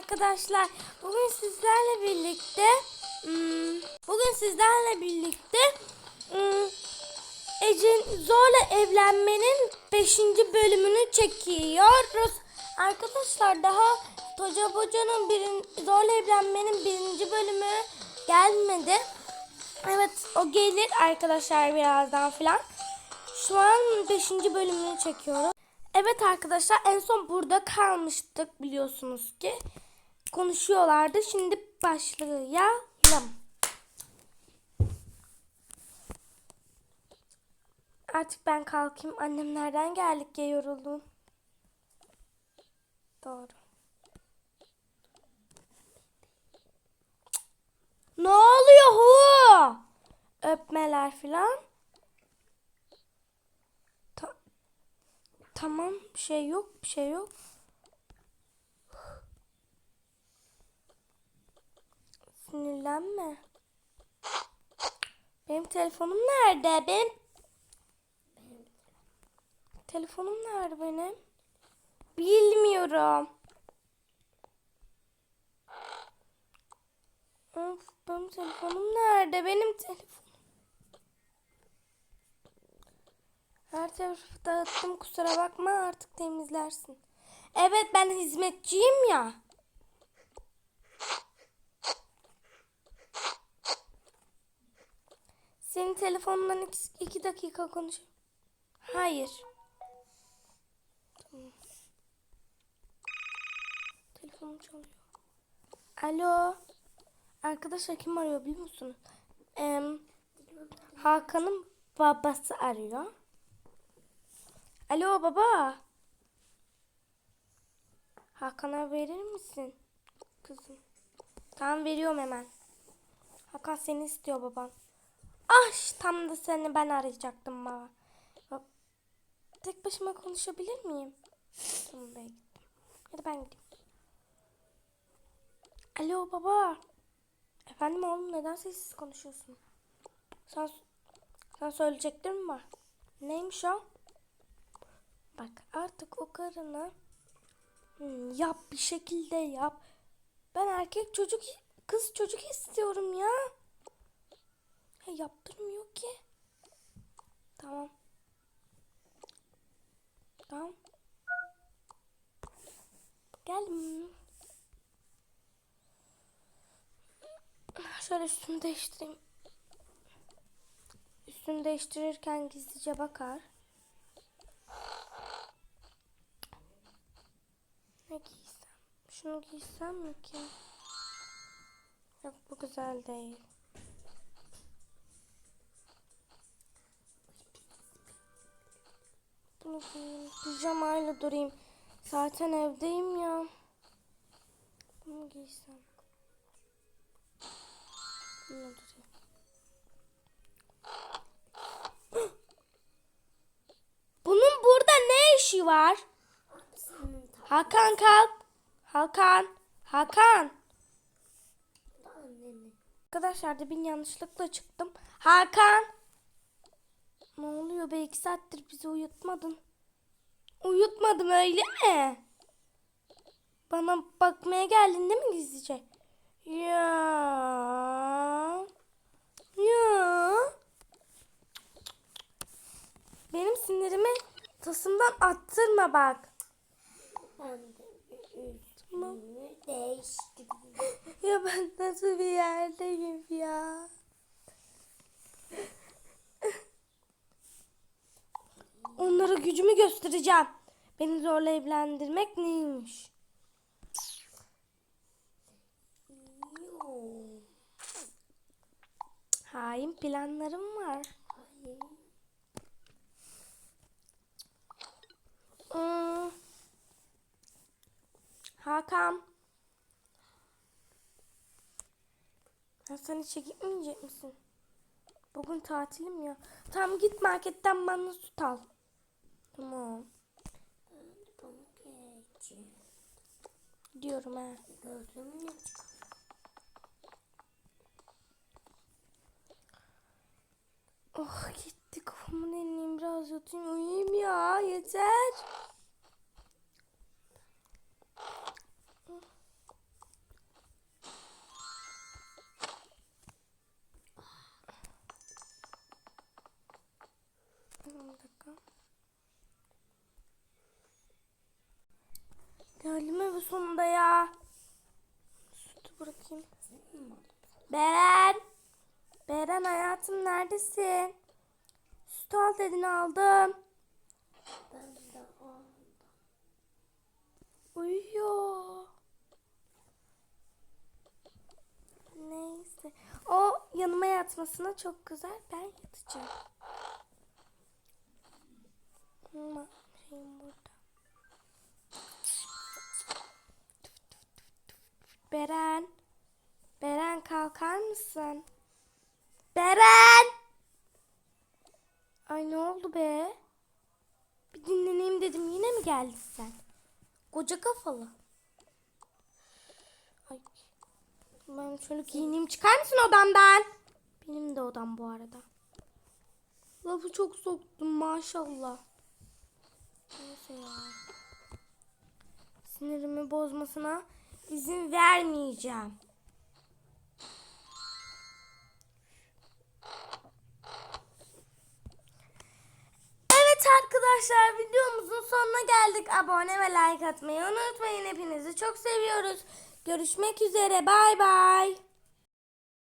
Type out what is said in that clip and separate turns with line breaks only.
arkadaşlar. Bugün sizlerle birlikte hmm, bugün sizlerle birlikte hmm, Ece'nin zorla evlenmenin 5. bölümünü çekiyoruz. Arkadaşlar daha Toca Boca'nın birin, zorla evlenmenin birinci bölümü gelmedi. Evet o gelir arkadaşlar birazdan filan. Şu an 5. bölümünü çekiyorum. Evet arkadaşlar en son burada kalmıştık biliyorsunuz ki. Konuşuyorlardı. Şimdi başlayalım. Artık ben kalkayım. Annem nereden geldik ya yoruldum. Doğru. Ne oluyor hu? Öpmeler filan. Ta- tamam bir şey yok bir şey yok. Sinirlenme. Benim telefonum nerede? Benim telefonum nerede benim? Bilmiyorum. Of, benim telefonum nerede? Benim telefonum. Her tarafı dağıttım kusura bakma artık temizlersin. Evet ben hizmetçiyim ya. Senin telefonundan iki, iki dakika konuş. Hayır. Tamam. Telefonum çalıyor. Alo. Arkadaşlar kim arıyor biliyor musunuz? Ee, Hakan'ın babası arıyor. Alo baba. Hakan'a verir misin? Kızım. Tamam veriyorum hemen. Hakan seni istiyor baban. Ah tam da seni ben arayacaktım baba. Tek başıma konuşabilir miyim? Tamam ben gittim. Hadi ben gideyim. Alo baba. Efendim oğlum neden sessiz konuşuyorsun? Sen, sen söyleyeceklerin mi var? Neymiş o? Bak artık o karına hmm, yap bir şekilde yap. Ben erkek çocuk kız çocuk istiyorum ya. Ya yaptırmıyor ki. Tamam. Tamam. Gel. Şöyle üstümü değiştireyim. Üstünü değiştirirken gizlice bakar. Ne giysem? Şunu giysem mi ki? Yok bu güzel değil. Pijamayla durayım. Zaten evdeyim ya. Bunu giysem. Bunu durayım. Bunun burada ne işi var? Hakan kalk. Hakan. Hakan. Arkadaşlar da bir yanlışlıkla çıktım. Hakan. Ne oluyor be iki saattir bizi uyutmadın. Uyutmadım öyle mi? Bana bakmaya geldin değil mi gizlice? Ya. Ya. Benim sinirimi tasımdan attırma bak. Ya ben nasıl bir yerdeyim ya? Gücümü göstereceğim. Beni zorla evlendirmek neymiş? Hain planlarım var. Hmm. Hakan. Ya sen işe gitmeyecek misin? Bugün tatilim ya. Tamam git marketten bana süt al. Tamam.
Bunu geçeceğim.
Diyorum ha.
Gözüm ne?
Oh gitti kafamın dinleyeyim biraz yatayım uyuyayım ya yeter. Beren. Beren hayatım neredesin? Süt al dedin aldım.
Ben de aldım.
Uyuyor. Neyse. O yanıma yatmasına çok güzel. Ben yatacağım. Şeyim burada. Beren. Beren kalkar mısın? Beren! Ay ne oldu be? Bir dinleneyim dedim. Yine mi geldin sen? Koca kafalı. Ay. Ben şöyle giyineyim. Çıkar mısın odamdan? Benim de odam bu arada. Lafı çok soktum maşallah. Neyse ya. Sinirimi bozmasına izin vermeyeceğim. Arkadaşlar videomuzun sonuna geldik. Abone ve like atmayı unutmayın. Hepinizi çok seviyoruz. Görüşmek üzere. Bay bay.